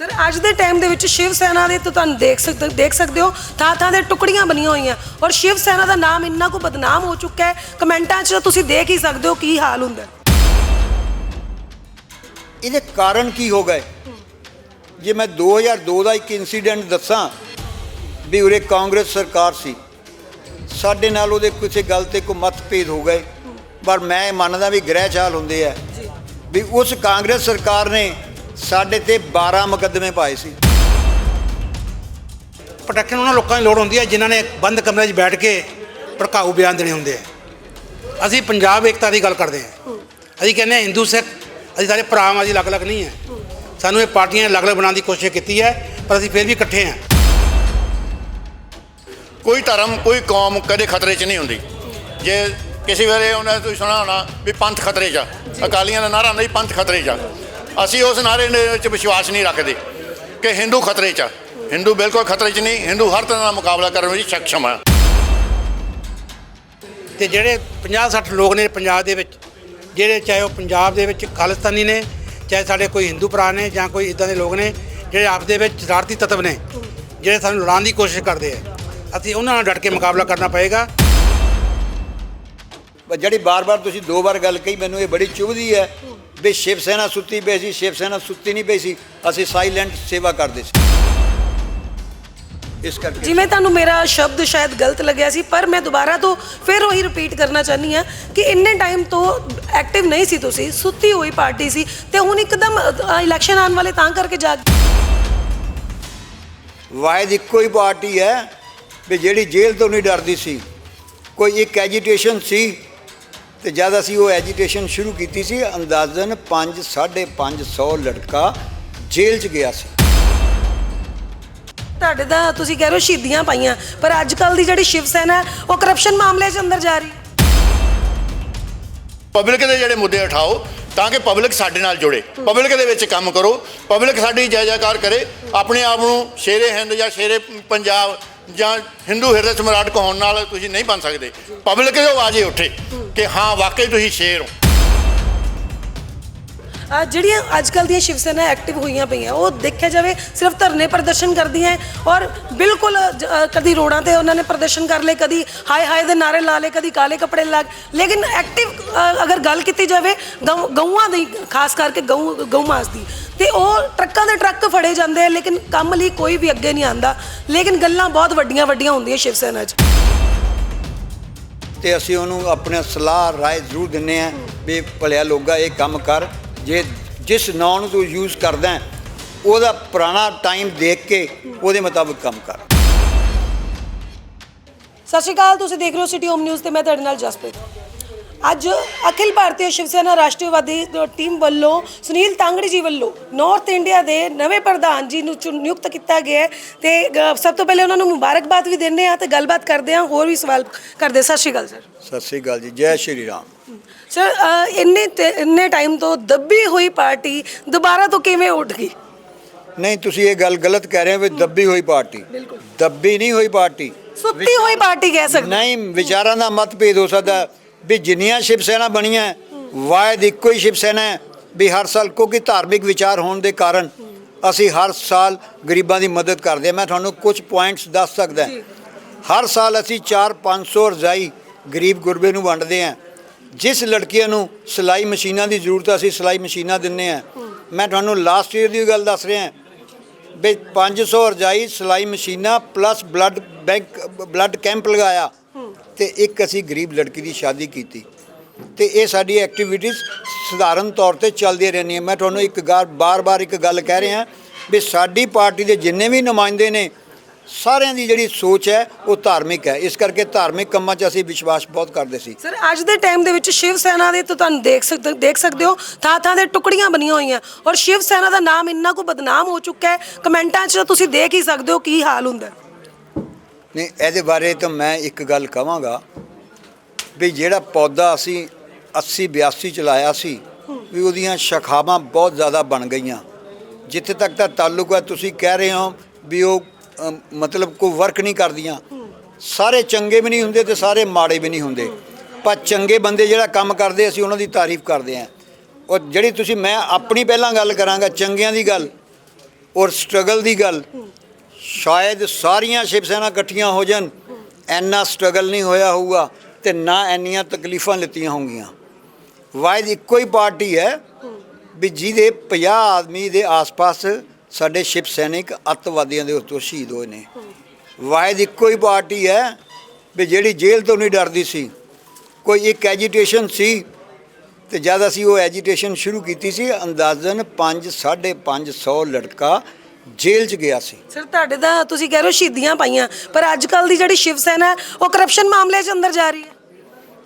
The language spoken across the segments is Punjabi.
ਸਰ ਅੱਜ ਦੇ ਟਾਈਮ ਦੇ ਵਿੱਚ ਸ਼ਿਵ ਸੈਨਾ ਦੇ ਤਾਂ ਤੁਹਾਨੂੰ ਦੇਖ ਸਕਦੇ ਦੇਖ ਸਕਦੇ ਹੋ ਥਾਂ ਥਾਂ ਦੇ ਟੁਕੜੀਆਂ ਬਣੀਆਂ ਹੋਈਆਂ। ਔਰ ਸ਼ਿਵ ਸੈਨਾ ਦਾ ਨਾਮ ਇੰਨਾ ਕੁ ਬਦਨਾਮ ਹੋ ਚੁੱਕਾ ਹੈ ਕਮੈਂਟਾਂ 'ਚ ਤੁਸੀਂ ਦੇਖ ਹੀ ਸਕਦੇ ਹੋ ਕੀ ਹਾਲ ਹੁੰਦਾ ਹੈ। ਇਹਦੇ ਕਾਰਨ ਕੀ ਹੋ ਗਏ? ਜੇ ਮੈਂ 2002 ਦਾ ਇੱਕ ਇਨਸੀਡੈਂਟ ਦੱਸਾਂ ਵੀ ਉਰੇ ਕਾਂਗਰਸ ਸਰਕਾਰ ਸੀ ਸਾਡੇ ਨਾਲ ਉਹਦੇ ਕਿਸੇ ਗੱਲ ਤੇ ਕੋਈ ਮਤਭੇਦ ਹੋ ਗਏ। ਪਰ ਮੈਂ ਮੰਨਦਾ ਵੀ ਗ੍ਰਹਿ ਚਾਲ ਹੁੰਦੇ ਆ ਵੀ ਉਸ ਕਾਂਗਰਸ ਸਰਕਾਰ ਨੇ ਸਾਡੇ ਤੇ 12 ਮੁਕੱਦਮੇ ਪਾਏ ਸੀ। ਪ੍ਰੋਟੈਕਸ਼ਨ ਉਹਨਾਂ ਲੋਕਾਂ ਦੀ ਲੋੜ ਹੁੰਦੀ ਹੈ ਜਿਨ੍ਹਾਂ ਨੇ ਬੰਦ ਕਮਰੇ 'ਚ ਬੈਠ ਕੇ ਭੜਕਾਊ ਬਿਆਨ ਦੇਣੇ ਹੁੰਦੇ ਆ। ਅਸੀਂ ਪੰਜਾਬ ਏਕਤਾ ਦੀ ਗੱਲ ਕਰਦੇ ਹਾਂ। ਅਸੀਂ ਕਹਿੰਦੇ ਹਾਂ ਹਿੰਦੂ ਸਿੱਖ ਅਸੀਂ ਸਾਰੇ ਭਰਾ ਅਸੀਂ ਅਲੱਗ-ਅਲੱਗ ਨਹੀਂ ਹੈ। ਸਾਨੂੰ ਇਹ ਪਾਰਟੀਆਂ ਅਲੱਗ-ਅਲੱਗ ਬਣਾਉਣ ਦੀ ਕੋਸ਼ਿਸ਼ ਕੀਤੀ ਹੈ ਪਰ ਅਸੀਂ ਫਿਰ ਵੀ ਇਕੱਠੇ ਹਾਂ। ਕੋਈ ਧਰਮ ਕੋਈ ਕੌਮ ਕਦੇ ਖਤਰੇ 'ਚ ਨਹੀਂ ਹੁੰਦੀ। ਜੇ ਕਿਸੇ ਵੇਲੇ ਉਹਨਾਂ ਤੁਸੀਂ ਸੁਣਾ ਹੋਣਾ ਵੀ ਪੰਥ ਖਤਰੇ 'ਚ ਆ। ਅਕਾਲੀਆਂ ਦਾ ਨਾਰਾ ਨਹੀਂ ਪੰਥ ਖਤਰੇ 'ਚ ਆ। ਅਸੀਂ ਉਸ ਨਾਰੇ ਦੇ ਵਿੱਚ ਵਿਸ਼ਵਾਸ ਨਹੀਂ ਰੱਖਦੇ ਕਿ ਹਿੰਦੂ ਖਤਰੇ 'ਚ ਆ। ਹਿੰਦੂ ਬਿਲਕੁਲ ਖਤਰੇ 'ਚ ਨਹੀਂ ਹਿੰਦੂ ਹਰ ਤਰ੍ਹਾਂ ਦਾ ਮੁਕਾਬਲਾ ਕਰਨ ਵਿੱਚ ਸક્ષਮ ਆ। ਤੇ ਜਿਹੜੇ 50-60 ਲੋਕ ਨੇ ਪੰਜਾਬ ਦੇ ਵਿੱਚ ਜਿਹੜੇ ਚਾਹੇ ਉਹ ਪੰਜਾਬ ਦੇ ਵਿੱਚ ਖਾਲਿਸਤਾਨੀ ਨੇ ਚਾਹੇ ਸਾਡੇ ਕੋਈ ਹਿੰਦੂ ਭਰਾ ਨੇ ਜਾਂ ਕੋਈ ਇਦਾਂ ਦੇ ਲੋਕ ਨੇ ਜਿਹੜੇ ਆਪ ਦੇ ਵਿੱਚ ਸ਼ਰਾਰਤੀ ਤੱਤਵ ਨੇ ਜਿਹੜੇ ਸਾਨੂੰ ਲੜਾਉਣ ਦੀ ਕੋਸ਼ਿਸ਼ ਕਰਦੇ ਆ ਅਸੀਂ ਉਹਨਾਂ ਨਾਲ ਡਟ ਕੇ ਮੁਕਾਬਲਾ ਕਰਨਾ ਪਏਗਾ। ਜਿਹੜੀ ਬਾਰ-ਬਾਰ ਤੁਸੀਂ ਦੋ ਵਾਰ ਗੱਲ ਕਹੀ ਮੈਨੂੰ ਇਹ ਬੜੀ ਚੁਭਦੀ ਹੈ ਵੀ ਸ਼ਿਵ ਸੈਨਾ ਸੁੱਤੀ ਪਈ ਸੀ ਸ਼ਿਵ ਸੈਨਾ ਸੁੱਤੀ ਨਹੀਂ ਪਈ ਸੀ ਅਸੀਂ ਸਾਇਲੈਂਟ ਸੇਵਾ ਕਰਦੇ ਸੀ। ਇਸ ਕਰਕੇ ਜਿਵੇਂ ਤੁਹਾਨੂੰ ਮੇਰਾ ਸ਼ਬਦ ਸ਼ਾਇਦ ਗਲਤ ਲੱਗਿਆ ਸੀ ਪਰ ਮੈਂ ਦੁਬਾਰਾ ਤੋਂ ਫਿਰ ਉਹੀ ਰਿਪੀਟ ਕਰਨਾ ਚਾਹਨੀ ਆ ਕਿ ਇੰਨੇ ਟਾਈਮ ਤੋਂ ਐਕਟਿਵ ਨਹੀਂ ਸੀ ਤੁਸੀਂ ਸੁੱਤੀ ਹੋਈ ਪਾਰਟੀ ਸੀ ਤੇ ਹੁਣ ਇੱਕਦਮ ਇਲੈਕਸ਼ਨ ਆਉਣ ਵਾਲੇ ਤਾਂ ਕਰਕੇ ਜਾਗ ਵਾਇਦ ਇੱਕੋ ਹੀ ਪਾਰਟੀ ਹੈ ਵੀ ਜਿਹੜੀ ਜੇਲ੍ਹ ਤੋਂ ਨਹੀਂ ਡਰਦੀ ਸੀ। ਕੋਈ ਇੱਕ ਐਜੀਟੇਸ਼ਨ ਸੀ ਤੇ ਜਦ ਅਸੀਂ ਉਹ ਐਜੀਟੇਸ਼ਨ ਸ਼ੁਰੂ ਕੀਤੀ ਸੀ ਅੰਦਾਜ਼ਨ 5 550 ਲੜਕਾ ਜੇਲ੍ਹ 'ਚ ਗਿਆ ਸੀ। ਤੁਹਾਡੇ ਦਾ ਤੁਸੀਂ ਕਹਿ ਰਹੇ ਹੋ ਸ਼ਹੀਦੀਆਂ ਪਾਈਆਂ ਪਰ ਅੱਜ ਕੱਲ ਦੀ ਜਿਹੜੀ ਸ਼ਿਵ ਸੈਨਾ ਹੈ ਉਹ ਕਰਪਸ਼ਨ ਮਾਮਲੇ 'ਚ ਅੰਦਰ ਜਾ ਰਹੀ ਹੈ। ਪਬਲਿਕ ਦੇ ਜਿਹੜੇ ਮੁੱਦੇ ਉਠਾਓ ਤਾਂ ਕਿ ਪਬਲਿਕ ਸਾਡੇ ਨਾਲ ਜੁੜੇ। ਪਬਲਿਕ ਦੇ ਵਿੱਚ ਕੰਮ ਕਰੋ। ਪਬਲਿਕ ਸਾਡੀ ਜੈ ਜੈਕਾਰ ਕਰੇ। ਆਪਣੇ ਆਪ ਨੂੰ ਸ਼ੇਰੇ ਹਿੰਦ ਜਾਂ ਸ਼ੇਰੇ ਪੰਜਾਬ ਜਾਂ ਹਿੰਦੂ ਹਿਰਦੇ ਸਮਰਾਟ ਕਹਾਉਣ ਨਾਲ ਤੁਸੀਂ ਨਹੀਂ ਬਣ ਸਕਦੇ। ਪਬਲਿਕ ਦੇ ਆਵਾਜ਼ ਉੱਠੇ ਕਿ ਹਾਂ, ਵਾਕਈ ਤੁਸੀਂ ਸ਼ੇਰ ਹੋ। ਅਹ ਜਿਹੜੀਆਂ ਅੱਜ ਕੱਲ ਦੀਆਂ ਸ਼ਿਵ ਸੈਨਾ ਐਕਟਿਵ ਹੋਈਆਂ ਪਈਆਂ, ਉਹ ਦੇਖਿਆ ਜਾਵੇ, ਸਿਰਫ ਧਰਨੇ ਪ੍ਰਦਰਸ਼ਨ ਕਰਦੀਆਂ ਹੈ ਔਰ ਬਿਲਕੁਲ ਜ- ਅਹ ਕਦੀ ਰੋਡਾਂ ਤੇ ਉਹਨਾਂ ਨੇ ਪ੍ਰਦਰਸ਼ਨ ਕਰ ਲਏ, ਕਦੀ ਹਾਏ ਹਾਏ ਦੇ ਨਾਰੇ ਲਾ ਲਏ, ਕਦੀ ਕਾਲੇ ਕੱਪੜੇ ਲਾ ਲੇਕਿਨ ਐਕਟਿਵ ਅਗਰ ਗੱਲ ਕੀਤੀ ਜਾਵੇ, ਗਊ- ਗਊਆਂ ਦੀ, ਖਾਸ ਕਰਕੇ ਗਊ ਗਊ ਮਾਸ ਦੀ, ਤੇ ਉਹ ਟਰੱਕਾਂ ਦੇ ਟਰੱਕ ਫੜੇ ਜਾਂਦੇ ਆ, ਲੇਕਿਨ ਕੰਮ ਲਈ ਕੋਈ ਵੀ ਅੱਗੇ ਨਹੀਂ ਆਂਦਾ। ਲੇਕਿਨ ਗੱਲਾਂ ਬਹੁਤ ਵੱਡੀਆਂ ਵੱਡੀਆਂ ਹੁੰਦੀਆਂ ਸ਼ਿਵ ਸੈਨਾ 'ਚ। ਤੇ ਅਸੀਂ ਉਹਨੂੰ ਆਪਣੇ ਸਲਾਹ, ਰਾਏ ਜ਼ਰੂਰ ਦਿੰਨੇ ਆ ਵੀ ਭਲਿਆ ਲੋਗਾ, ਇਹ ਕੰਮ ਕਰ। ਜੇ ਜਿਸ ਨਾਂ ਨੂੰ ਤੂੰ ਯੂਜ਼ ਕਰਦਾ ਹੈ, ਉਹਦਾ ਪੁਰਾਣਾ ਟਾਈਮ ਦੇਖ ਕੇ ਉਹਦੇ ਮੁਤਾਬਕ ਕੰਮ ਕਰ। ਸਤਿ ਸ਼੍ਰੀ ਅਕਾਲ ਤੁਸੀਂ ਦੇਖ ਰਹੇ ਹੋ ਸਿਟੀ ਹੋਮ ਨਿਊਜ਼ ਤੇ ਮੈਂ ਤੁਹਾਡੇ ਨਾਲ ਜਸਪ੍ਰੀਤ। ਅੱਜ ਅਖਿਲ ਭਾਰਤੀ ਸ਼ਿਵ ਸੈਨਾ ਰਾਸ਼ਟਰਵਾਦੀ ਟੀਮ ਵੱਲੋਂ ਸੁਨੀਲ ਤਾਂਗੜੀ ਜੀ ਵੱਲੋਂ ਨਾਰਥ ਇੰਡੀਆ ਦੇ ਨਵੇਂ ਪ੍ਰਧਾਨ ਜੀ ਨੂੰ ਨਿਯੁਕਤ ਕੀਤਾ ਗਿਆ ਹੈ ਤੇ ਗ- ਸਭ ਤੋਂ ਪਹਿਲੇ ਉਹਨਾਂ ਨੂੰ ਮੁਬਾਰਕਬਾਦ ਵੀ ਦਿੰਦੇ ਆ ਤੇ ਗੱਲਬਾਤ ਕਰਦੇ ਆ ਹੋਰ ਵੀ ਸਵਾਲ ਕਰਦੇ ਸਤਿ ਸ਼੍ਰੀ ਅਕਾਲ ਸਰ। ਸਤਿ ਸ੍ਰੀ ਅਕਾਲ ਜੀ ਜੈ ਸ਼੍ਰੀ ਰਾਮ। ਸਰ ਅ, ਇੰਨੇ ਤੇ- ਇੰਨੇ ਟਾਈਮ ਤੋਂ ਦੱਬੀ ਹੋਈ ਪਾਰਟੀ ਦੁਬਾਰਾ ਤੋਂ ਕਿਵੇਂ ਉੱਠ ਗਈ? ਨਹੀਂ ਤੁਸੀਂ ਇਹ ਗੱਲ ਗਲਤ ਕਹਿ ਰਹੇ ਹੋ ਵੀ ਦੱਬੀ ਹੋਈ ਪਾਰਟੀ। ਬਿਲਕੁਲ। ਦੱਬੀ ਨਹੀਂ ਹੋਈ ਪਾਰਟੀ। ਸੁੱਤੀ ਹੋਈ ਪਾਰਟੀ ਕਹਿ ਸਕਦੇ। ਨਹੀਂ ਵਿਚਾਰਾਂ ਦਾ ਮਤਭੇਦ ਹੋ ਸਕਦਾ। ਵੀ ਜਿੰਨੀਆਂ ਸ਼ਿਵ ਸੈਨਾ ਬਣੀਆਂ ਵਾਇਦ ਇੱਕੋ ਹੀ ਸ਼ਿਵ ਸੈਨਾ ਹੈ, ਵੀ ਹਰ ਸਾਲ ਕਿਉਂਕਿ ਧਾਰਮਿਕ ਵਿਚਾਰ ਹੋਣ ਦੇ ਕਾਰਨ ਅਸੀਂ ਹਰ ਸਾਲ ਗਰੀਬਾਂ ਦੀ ਮਦਦ ਕਰਦੇ ਹਾਂ। ਮੈਂ ਤੁਹਾਨੂੰ ਕੁਝ ਪੁਆਇੰਟਸ ਦੱਸ ਸਕਦਾ ਹਰ ਸਾਲ ਅਸੀਂ 4-500 ਰਜ਼ਾਈ ਗਰੀਬ ਗੁਰਬੇ ਨੂੰ ਵੰਡਦੇ ਹਾਂ। ਜਿਸ ਲੜਕੀਆਂ ਨੂੰ ਸਿਲਾਈ ਮਸ਼ੀਨਾਂ ਦੀ ਜ਼ਰੂਰਤ ਅਸੀਂ ਸਿਲਾਈ ਮਸ਼ੀਨਾਂ ਦਿੰਨੇ ਆ ਮੈਂ ਤੁਹਾਨੂੰ ਲਾਸਟ ਈਅਰ ਦੀ ਗੱਲ ਦੱਸ ਰਿਹਾ ਵੀ 500 ਰਜਾਈ ਸਿਲਾਈ ਮਸ਼ੀਨਾਂ plus blood bank blood camp ਲਗਾਇਆ। ਤੇ ਇੱਕ ਅਸੀਂ ਗਰੀਬ ਲੜਕੀ ਦੀ ਸ਼ਾਦੀ ਕੀਤੀ। ਤੇ ਇਹ ਸਾਡੀ ਐਕਟੀਵਿਟੀਜ਼ ਸਧਾਰਨ ਤੌਰ ਤੇ ਚੱਲਦੀਆਂ ਰਹਿੰਦੀਆਂ। ਮੈਂ ਤੁਹਾਨੂੰ ਇੱਕ ਗੱਲ, ਬਾਰ-ਬਾਰ ਇੱਕ ਗੱਲ ਕਹਿ ਰਿਹਾ ਵੀ ਸਾਡੀ ਪਾਰਟੀ ਦੇ ਜਿੰਨੇ ਵੀ ਨੁਮਾਇੰਦੇ ਨੇ, ਸਾਰਿਆਂ ਦੀ ਜਿਹੜੀ ਸੋਚ ਹੈ, ਉਹ ਧਾਰਮਿਕ ਹੈ। ਇਸ ਕਰਕੇ ਧਾਰਮਿਕ ਕੰਮਾਂ 'ਚ ਅਸੀਂ ਵਿਸ਼ਵਾਸ ਬਹੁਤ ਕਰਦੇ ਸੀ। ਸਰ, ਅੱਜ ਦੇ ਟਾਈਮ ਦੇ ਵਿੱਚ ਸ਼ਿਵ ਸੈਨਾ ਦੇ ਤਾਂ ਤੁਹਾਨੂੰ ਦੇਖ ਸਕਦੇ ਦੇਖ ਸਕਦੇ ਹੋ ਥਾਂ ਥਾਂ ਦੇ ਟੁਕੜੀਆਂ ਬਣੀਆਂ ਹੋਈਆਂ। ਔਰ ਸ਼ਿਵ ਸੈਨਾ ਦਾ ਨਾਮ ਇੰਨਾ ਕੁ ਬਦਨਾਮ ਹੋ ਚੁੱਕਾ ਹੈ, ਕਮੈਂਟਾਂ 'ਚ ਤੁਸੀਂ ਦੇਖ ਹੀ ਸਕਦੇ ਹੋ ਕੀ ਹਾਲ ਹੁੰਦਾ ਨਹੀਂ ਇਹਦੇ ਬਾਰੇ ਤਾਂ ਮੈਂ ਇੱਕ ਗੱਲ ਕਹਾਂਗਾ ਵੀ ਜਿਹੜਾ ਪੌਦਾ ਅਸੀਂ 80 82 ਚ ਲਾਇਆ ਸੀ ਵੀ ਉਹਦੀਆਂ ਸ਼ਾਖਾਵਾਂ ਬਹੁਤ ਜ਼ਿਆਦਾ ਬਣ ਗਈਆਂ। ਜਿੱਥੇ ਤੱਕ ਦਾ ਤਾਲੁਕ ਹੈ ਤੁਸੀਂ ਕਹਿ ਰਹੇ ਹੋ ਵੀ ਉਹ ਅਮ, ਮਤਲਬ ਕੋਈ ਵਰਕ ਨਹੀਂ ਕਰਦੀਆਂ। ਸਾਰੇ ਚੰਗੇ ਵੀ ਨਹੀਂ ਹੁੰਦੇ ਤੇ ਸਾਰੇ ਮਾੜੇ ਵੀ ਨਹੀਂ ਹੁੰਦੇ। ਪਰ ਚੰਗੇ ਬੰਦੇ ਜਿਹੜਾ ਕੰਮ ਕਰਦੇ ਅਸੀਂ ਉਹਨਾਂ ਦੀ ਤਾਰੀਫ ਕਰਦੇ ਹਾਂ। ਔਰ ਜਿਹੜੀ ਤੁਸੀਂ ਮੈਂ ਆਪਣੀ ਪਹਿਲਾਂ ਗੱਲ ਕਰਾਂਗਾ ਚੰਗਿਆਂ ਦੀ ਗੱਲ ਔਰ ਸਟਰਗਲ ਦੀ ਗੱਲ ਸ਼ਾਇਦ ਸਾਰੀਆਂ ਸ਼ਿਵ ਸੈਨਾ ਇਕੱਠੀਆਂ ਹੋ ਜਾਣ, ਇੰਨਾ ਸਟਰਗਲ ਨਹੀਂ ਹੋਇਆ ਹੋਊਗਾ ਤੇ ਨਾ ਇੰਨੀਆਂ ਤਕਲੀਫਾਂ ਲਿੱਤੀਆਂ ਹੋਣਗੀਆਂ ਵਾਹਿਦ, ਇੱਕੋ ਹੀ ਪਾਰਟੀ ਹੈ ਵੀ ਜਿਹਦੇ 50 ਆਦਮੀ ਦੇ ਆਸ-ਪਾਸ ਸਾਡੇ ਸ਼ਿਵ ਸੈਨਿਕ ਅੱਤਵਾਦੀਆਂ ਦੇ ਉੱਤੋਂ ਸ਼ਹੀਦ ਹੋਏ ਨੇ। ਵਾਹਿਦ, ਇੱਕੋ ਹੀ ਪਾਰਟੀ ਹੈ ਵੀ ਜਿਹੜੀ ਜੇਲ੍ਹ ਤੋਂ ਨਹੀਂ ਡਰਦੀ ਸੀ। ਕੋਈ ਇੱਕ ਐਜੀਟੇਸ਼ਨ ਸੀ ਤੇ ਜਦ ਅਸੀਂ ਉਹ ਐਜੀਟੇਸ਼ਨ ਸ਼ੁਰੂ ਕੀਤੀ ਸੀ, ਅੰਦਾਜ਼ਨ 5 550 ਲੜਕਾ ਜੇਲ੍ਹ 'ਚ ਗਿਆ ਸੀ। ਸਰ ਤੁਹਾਡੇ ਦਾ ਤੁਸੀਂ ਕਹਿ ਰਹੇ ਹੋ ਸ਼ਹੀਦੀਆਂ ਪਾਈਆਂ ਪਰ ਅੱਜ ਕੱਲ ਦੀ ਜਿਹੜੀ ਸ਼ਿਵ ਸੈਨਾ ਹੈ, ਉਹ ਕਰਪਸ਼ਨ ਮਾਮਲੇ 'ਚ ਅੰਦਰ ਜਾ ਰਹੀ ਹੈ।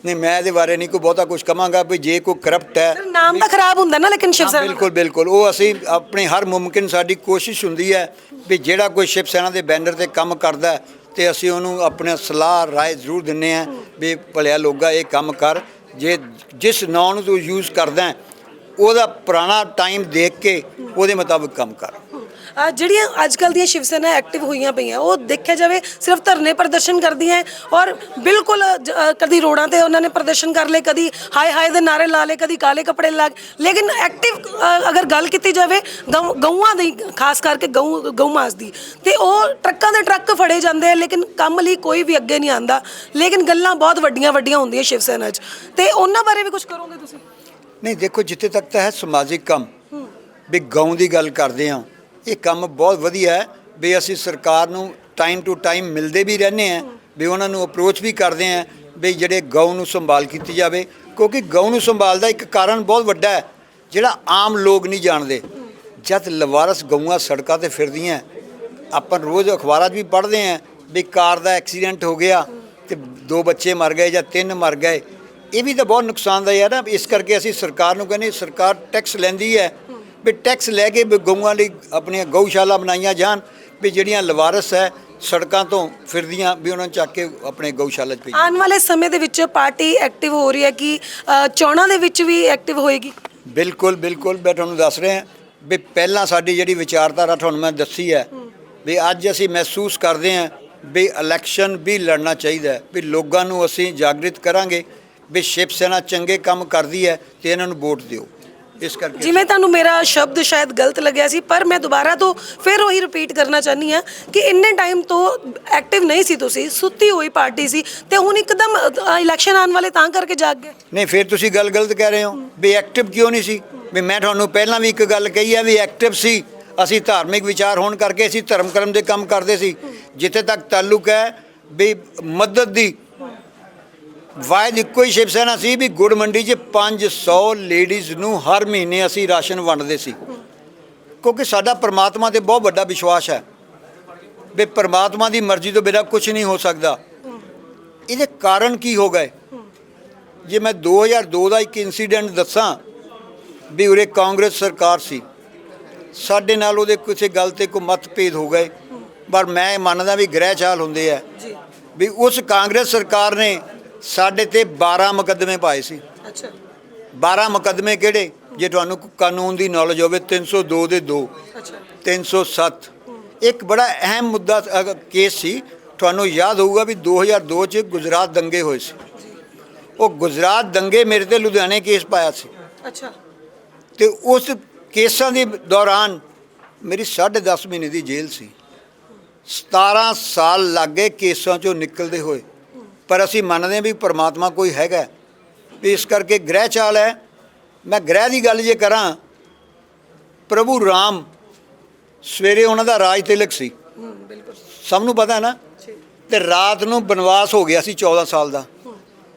ਨਹੀਂ ਮੈਂ ਇਹਦੇ ਬਾਰੇ ਨਹੀਂ ਕੋਈ ਬਹੁਤਾ ਕੁਝ ਕਵਾਂਗਾ ਵੀ ਜੇ ਕੋਈ ਕਰਪਟ ਹੈ ਸਰ ਨਾਮ ਤਾਂ ਖਰਾਬ ਹੁੰਦਾ ਨਾ ਲੇਕਿਨ ਸ਼ਿਵ ਸੈਨਾ ਬਿਲਕੁਲ ਬਿਲਕੁਲ। ਉਹ ਅਸੀਂ ਆਪਣੀ ਹਰ ਮੁਮਕਿਨ ਸਾਡੀ ਕੋਸ਼ਿਸ਼ ਹੁੰਦੀ ਹੈ ਵੀ ਜਿਹੜਾ ਕੋਈ ਸ਼ਿਵ ਸੈਨਾ ਦੇ ਬੈਨਰ ਤੇ ਕੰਮ ਕਰਦਾ ਹੈ, ਤੇ ਅਸੀਂ ਉਹਨੂੰ ਆਪਣੇ ਸਲਾਹ ਰਾਏ ਜ਼ਰੂਰ ਦਿੰਨੇ ਆ ਵੀ ਭਲਿਆ ਲੋਗਾ ਇਹ ਕੰਮ ਕਰ। ਜੇ ਜਿਸ ਨਾਂ ਨੂੰ ਤੂੰ ਯੂਜ਼ ਕਰਦਾ ਹੈ, ਉਹਦਾ ਪੁਰਾਣਾ ਟਾਈਮ ਦੇਖ ਕੇ ਉਹਦੇ ਮੁਤਾਬਕ ਕੰਮ ਕਰ। ਅਹ ਜਿਹੜੀਆਂ ਅੱਜ ਕੱਲ ਦੀਆਂ ਸ਼ਿਵ ਸੈਨਾ ਐਕਟਿਵ ਹੋਈਆਂ ਪਈਆਂ, ਉਹ ਦੇਖਿਆ ਜਾਵੇ ਸਿਰਫ ਧਰਨੇ ਪ੍ਰਦਰਸ਼ਨ ਕਰਦੀਆਂ ਹੈ ਔਰ ਬਿਲਕੁਲ ਜ- ਅਹ ਕਦੀ ਰੋਡਾਂ ਤੇ ਉਹਨਾਂ ਨੇ ਪ੍ਰਦਰਸ਼ਨ ਕਰ ਲਏ, ਕਦੀ ਹਾਏ ਹਾਏ ਦੇ ਨਾਰੇ ਲਾ ਲਏ, ਕਦੀ ਕਾਲੇ ਕੱਪੜੇ ਲਾ ਕੇ ਲੇਕਿਨ ਐਕਟਿਵ ਅਗਰ ਗੱਲ ਕੀਤੀ ਜਾਵੇ ਗਊ- ਗਊਆਂ ਦੀ, ਖਾਸ ਕਰਕੇ ਗਊ ਗਊ ਮਾਸ ਦੀ, ਤੇ ਉਹ ਟਰੱਕਾਂ ਦੇ ਟਰੱਕ ਫੜੇ ਜਾਂਦੇ ਆ, ਲੇਕਿਨ ਕੰਮ ਲਈ ਕੋਈ ਵੀ ਅੱਗੇ ਨਹੀਂ ਆਂਦਾ ਲੇਕਿਨ ਗੱਲਾਂ ਬਹੁਤ ਵੱਡੀਆਂ ਵੱਡੀਆਂ ਹੁੰਦੀਆਂ ਸ਼ਿਵ ਸੈਨਾ 'ਚ। ਤੇ ਉਹਨਾਂ ਬਾਰੇ ਵੀ ਕੁਝ ਕਰੋਗੇ ਤੁਸੀਂ? ਨਹੀਂ, ਦੇਖੋ, ਜਿੱਥੇ ਤੱਕ ਤਾਂ ਹੈ ਸਮਾਜਿਕ ਕੰਮ। ਵੀ ਗਾਉਂ ਦੀ ਗੱਲ ਕਰਦੇ ਹਾਂ। ਇਹ ਕੰਮ ਬਹੁਤ ਵਧੀਆ ਹੈ। ਵੀ ਅਸੀਂ ਸਰਕਾਰ ਨੂੰ ਟਾਈਮ ਟੂ ਟਾਈਮ ਮਿਲਦੇ ਵੀ ਰਹਿੰਦੇ ਹਾਂ, ਵੀ ਉਹਨਾਂ ਨੂੰ ਅਪਰੋਚ ਵੀ ਕਰਦੇ ਹਾਂ, ਵੀ ਜਿਹੜੇ ਗਊ ਨੂੰ ਸੰਭਾਲ ਕੀਤੀ ਜਾਵੇ। ਕਿਉਂਕਿ ਗਊ ਨੂੰ ਸੰਭਾਲ ਦਾ ਇੱਕ ਕਾਰਨ ਬਹੁਤ ਵੱਡਾ ਹੈ, ਜਿਹੜਾ ਆਮ ਲੋਕ ਨਹੀਂ ਜਾਣਦੇ। ਜਦ ਲਵਾਰਸ ਗਊਆਂ ਸੜਕਾਂ ਤੇ ਫਿਰਦੀਆਂ, ਆਪਾਂ ਰੋਜ਼ ਅਖਬਾਰਾਂ 'ਚ ਵੀ ਪੜ੍ਹਦੇ ਹਾਂ ਵੀ ਕਾਰ ਦਾ ਐਕਸੀਡੈਂਟ ਹੋ ਗਿਆ ਤੇ ਦੋ ਬੱਚੇ ਮਰ ਗਏ ਜਾਂ ਤਿੰਨ ਮਰ ਗਏ। ਇਹ ਵੀ ਤਾਂ ਬਹੁਤ ਨੁਕਸਾਨਦਾਇਕ ਹੈ ਨਾ, ਇਸ ਕਰਕੇ ਅਸੀਂ ਸਰਕਾਰ ਨੂੰ ਕਹਿੰਦੇ ਸਰਕਾਰ ਟੈਕਸ ਲੈਂਦੀ ਹੈ। ਵੀ ਟੈਕਸ ਲੈ ਕੇ ਵੀ ਗਊਆਂ ਲਈ ਆਪਣੀਆਂ ਗਊਸ਼ਾਲਾ ਬਣਾਈਆਂ ਜਾਣ ਵੀ ਜਿਹੜੀਆਂ ਲਵਾਰਸ ਹੈ ਸੜਕਾਂ ਤੋਂ ਫਿਰਦੀਆਂ ਵੀ ਉਹਨਾਂ ਨੂੰ ਚੱਕ ਕੇ ਆਪਣੇ ਗਊਸ਼ਾਲਾ 'ਚ ਭੇਜ ਆਉਣ ਵਾਲੇ ਸਮੇਂ ਦੇ ਵਿੱਚ ਪਾਰਟੀ ਐਕਟਿਵ ਹੋ ਰਹੀ ਹੈ ਕਿ ਅ, ਚੋਣਾਂ ਦੇ ਵਿੱਚ ਵੀ ਐਕਟਿਵ ਹੋਏਗੀ? ਬਿਲਕੁਲ ਬਿਲਕੁਲ। ਮੈਂ ਤੁਹਾਨੂੰ ਦੱਸ ਰਿਹਾ ਵੀ ਪਹਿਲਾਂ ਸਾਡੀ ਜਿਹੜੀ ਵਿਚਾਰਧਾਰਾ ਤੁਹਾਨੂੰ ਮੈਂ ਦੱਸੀ ਹੈ ਵੀ ਅੱਜ ਅਸੀਂ ਮਹਿਸੂਸ ਕਰਦੇ ਹਾਂ ਵੀ ਇਲੈਕਸ਼ਨ ਵੀ ਲੜਨਾ ਚਾਹੀਦਾ ਹੈ ਵੀ ਲੋਕਾਂ ਨੂੰ ਅਸੀਂ ਜਾਗਰਿਤ ਕਰਾਂਗੇ ਵੀ ਸ਼ਿਵ ਸੈਨਾ ਚੰਗੇ ਕੰਮ ਕਰਦੀ ਹੈ ਤੇ ਇਹਨਾਂ ਨੂੰ ਵੋਟ ਦਿਓ। ਇਸ ਕਰਕੇ ਜਿਵੇਂ ਤੁਹਾਨੂੰ ਮੇਰਾ ਸ਼ਬਦ ਸ਼ਾਇਦ ਗਲਤ ਲੱਗਿਆ ਸੀ ਪਰ ਮੈਂ ਦੁਬਾਰਾ ਤੋਂ ਫਿਰ ਉਹੀ ਰਿਪੀਟ ਕਰਨਾ ਚਾਹਨੀ ਆ ਕਿ ਇੰਨੇ ਟਾਈਮ ਤੋਂ ਐਕਟਿਵ ਨਹੀਂ ਸੀ ਤੁਸੀਂ ਸੁੱਤੀ ਹੋਈ ਪਾਰਟੀ ਸੀ ਤੇ ਹੁਣ ਇੱਕਦਮ ਇਲੈਕਸ਼ਨ ਆਉਣ ਵਾਲੇ ਤਾਂ ਕਰਕੇ ਜਾਗ ਗਏ। ਨਹੀਂ ਫਿਰ ਤੁਸੀਂ ਗੱਲ ਗਲਤ ਕਹਿ ਰਹੇ ਹੋ ਵੀ ਐਕਟਿਵ ਕਿਉਂ ਨਹੀਂ ਸੀ? ਵੀ ਮੈਂ ਤੁਹਾਨੂੰ ਪਹਿਲਾਂ ਵੀ ਇੱਕ ਗੱਲ ਕਹੀ ਹੈ ਵੀ ਐਕਟਿਵ ਸੀ। ਅਸੀਂ ਧਾਰਮਿਕ ਵਿਚਾਰ ਹੋਣ ਕਰਕੇ ਅਸੀਂ ਧਰਮ ਕਰਮ ਦੇ ਕੰਮ ਕਰਦੇ ਸੀ। ਜਿੱਥੇ ਤੱਕ ਤਾਲੁਕ ਹੈ ਵੀ ਮਦਦ ਦੀ ਵਾਇਦ ਇੱਕੋ ਹੀ ਸ਼ਿਵ ਸੈਨਾ ਸੀ ਵੀ ਗੁੜ ਮੰਡੀ 'ਚ 500 ਲੇਡੀਜ਼ ਨੂੰ ਹਰ ਮਹੀਨੇ ਅਸੀਂ ਰਾਸ਼ਨ ਵੰਡਦੇ ਸੀ। ਕਿਉਂਕਿ ਸਾਡਾ ਪ੍ਰਮਾਤਮਾ ਤੇ ਬਹੁਤ ਵੱਡਾ ਵਿਸ਼ਵਾਸ ਹੈ ਵੀ ਪ੍ਰਮਾਤਮਾ ਦੀ ਮਰਜ਼ੀ ਤੋਂ ਬਿਨਾਂ ਕੁਝ ਨਹੀਂ ਹੋ ਸਕਦਾ। ਇਹਦੇ ਕਾਰਨ ਕੀ ਹੋ ਗਏ? ਜੇ ਮੈਂ 2002 ਦਾ ਇੱਕ ਇਨਸੀਡੈਂਟ ਦੱਸਾਂ ਵੀ ਉਰੇ ਕਾਂਗਰਸ ਸਰਕਾਰ ਸੀ ਸਾਡੇ ਨਾਲ ਉਹਦੇ ਕਿਸੇ ਗੱਲ ਤੇ ਕੋਈ ਮਤਭੇਦ ਹੋ ਗਏ। ਪਰ ਮੈਂ ਮੰਨਦਾ ਵੀ ਗ੍ਰਹਿ ਚਾਲ ਹੁੰਦੇ ਆ ਵੀ ਉਸ ਕਾਂਗਰਸ ਸਰਕਾਰ ਨੇ ਸਾਡੇ ਤੇ 12 ਮੁਕੱਦਮੇ ਪਾਏ ਸੀ। ਅੱਛਾ। 12 ਮੁਕੱਦਮੇ ਕਿਹੜੇ? ਜੇ ਤੁਹਾਨੂੰ ਕਾਨੂੰਨ ਦੀ ਨੌਲੇਜ ਹੋਵੇ 302 ਦੇ 2 ਅੱਛਾ। 307 ਇੱਕ ਬੜਾ ਅਹਿਮ ਮੁੱਦਾ ਕੇਸ ਸੀ। ਤੁਹਾਨੂੰ ਯਾਦ ਹੋਊਗਾ ਵੀ 2002 ਚ ਗੁਜਰਾਤ ਦੰਗੇ ਹੋਏ ਸੀ। ਉਹ ਗੁਜਰਾਤ ਦੰਗੇ ਮੇਰੇ ਤੇ ਲੁਧਿਆਣੇ ਕੇਸ ਪਾਇਆ ਸੀ। ਅੱਛਾ। ਤੇ ਉਸ ਕੇਸਾਂ ਦੇ ਦੌਰਾਨ ਮੇਰੀ 10.5 ਮਹੀਨੇ ਦੀ ਜੇਲ੍ਹ ਸੀ। 17 ਸਾਲ ਲੱਗੇ ਕੇਸਾਂ ਚੋਂ ਨਿਕਲਦੇ ਹੋਏ। ਪਰ ਅਸੀਂ ਮੰਨਦੇ ਹਾਂ ਵੀ ਪ੍ਰਮਾਤਮਾ ਕੋਈ ਹੈਗਾ ਵੀ ਇਸ ਕਰਕੇ ਗ੍ਰਹਿ ਚਾਲ ਹੈ। ਮੈਂ ਗ੍ਰਹਿ ਦੀ ਗੱਲ ਜੇ ਕਰਾਂ ਪ੍ਰਭੂ ਰਾਮ ਸਵੇਰੇ ਉਹਨਾਂ ਦਾ ਰਾਜ ਤਿਲਕ ਸੀ। ਸਭ ਨੂੰ ਪਤਾ ਹੈ ਨਾ? ਤੇ ਰਾਤ ਨੂੰ ਬਨਵਾਸ ਹੋ ਗਿਆ ਸੀ 14 ਸਾਲ ਦਾ।